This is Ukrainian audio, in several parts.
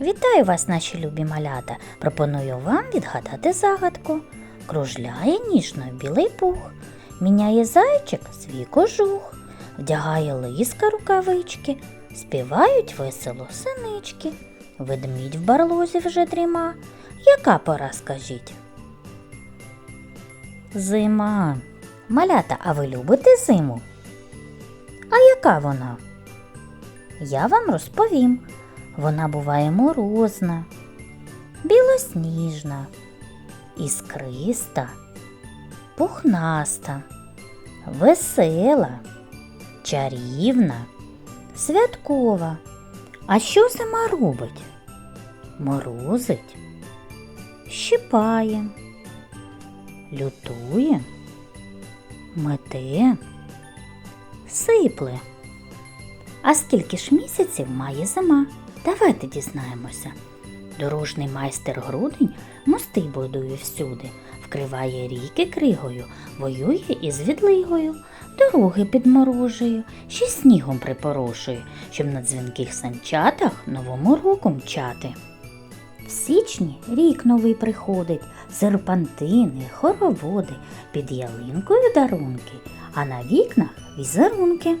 Вітаю вас, наші любі малята! Пропоную вам відгадати загадку. Кружляє ніжно білий пух, міняє зайчик свій кожух, вдягає лиска рукавички, співають весело синички. Ведмідь в барлозі вже дріма. Яка пора, скажіть? Зима. Малята, а ви любите зиму? А яка вона? Я вам розповім. Вона буває морозна, білосніжна, іскриста, пухнаста, весела, чарівна, святкова. А що зима робить? Морозить, щипає, лютує, мете, сипле. А скільки ж місяців має зима? Давайте дізнаємося. Дорожний майстер грудень мости будує всюди, вкриває ріки кригою, воює із відлигою, дороги підморожує, ще снігом припорошує, щоб на дзвінких санчатах новому року мчати. В січні рік новий приходить, серпантини, хороводи, під ялинкою дарунки, а на вікнах візерунки.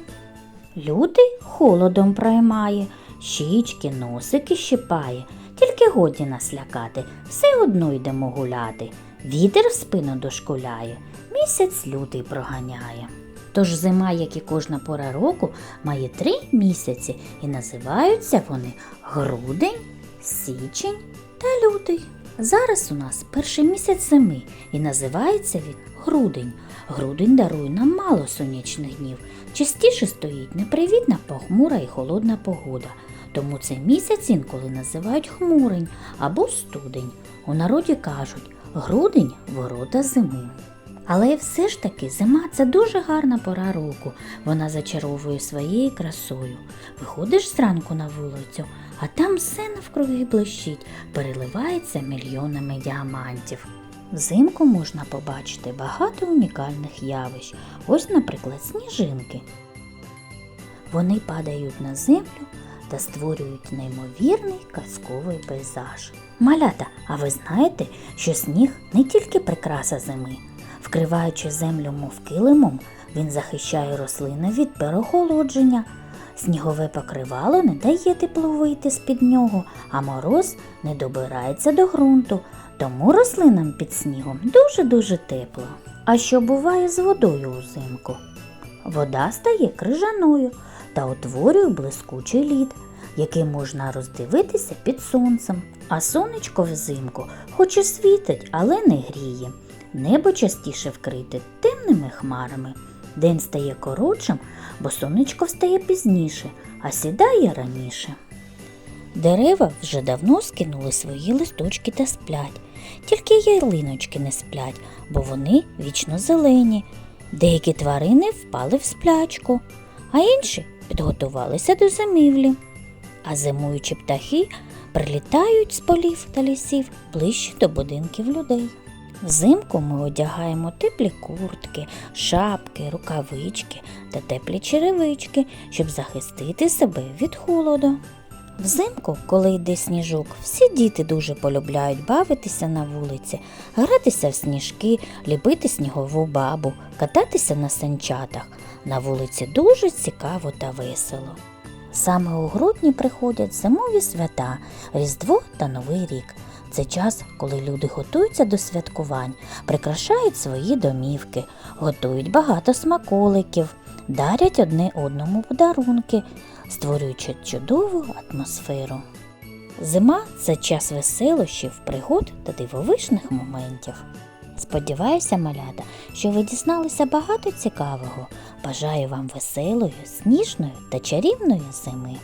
Лютий холодом проймає, щічки, носики щипає, тільки годі нас лякати, все одно йдемо гуляти. Вітер в спину дошкуляє, місяць лютий проганяє. Тож зима, як і кожна пора року, має три місяці і називаються вони грудень, січень та лютий. Зараз у нас перший місяць зими і називається він грудень. Грудень дарує нам мало сонячних днів. Частіше стоїть непривітна похмура і холодна погода. Тому цей місяць інколи називають хмурень або студень. У народі кажуть грудень ворота зими. Але все ж таки зима це дуже гарна пора року. Вона зачаровує своєю красою. Виходиш зранку на вулицю, а там все навкруги блищить, переливається мільйонами діамантів. Взимку можна побачити багато унікальних явищ. Ось, наприклад, сніжинки. Вони падають на землю та створюють неймовірний казковий пейзаж. Малята, а ви знаєте, що сніг не тільки прикраса зими. Вкриваючи землю мов килимом, він захищає рослини від переохолодження. Снігове покривало не дає теплу вийти з-під нього, а мороз не добирається до ґрунту, тому рослинам під снігом дуже-дуже тепло. А що буває з водою узимку? Вода стає крижаною та утворює блискучий лід, який можна роздивитися під сонцем. А сонечко взимку хоч і світить, але не гріє. Небо частіше вкрите темними хмарами. День стає коротшим, бо сонечко встає пізніше, а сідає раніше. Дерева вже давно скинули свої листочки та сплять, тільки ялиночки не сплять, бо вони вічно зелені. Деякі тварини впали в сплячку, а інші підготувалися до зимівлі. А зимуючі птахи прилітають з полів та лісів ближче до будинків людей. Взимку ми одягаємо теплі куртки, шапки, рукавички та теплі черевички, щоб захистити себе від холоду. Взимку, коли йде сніжок, всі діти дуже полюбляють бавитися на вулиці, гратися в сніжки, ліпити снігову бабу, кататися на санчатах. На вулиці дуже цікаво та весело. Саме у грудні приходять зимові свята, Різдво та Новий рік. Це час, коли люди готуються до святкувань, прикрашають свої домівки, готують багато смаколиків, дарять одне одному подарунки, створюючи чудову атмосферу. Зима це час веселощів, пригод та дивовижних моментів. Сподіваюся, малята, що ви дізналися багато цікавого. Бажаю вам веселої, сніжної та чарівної зими.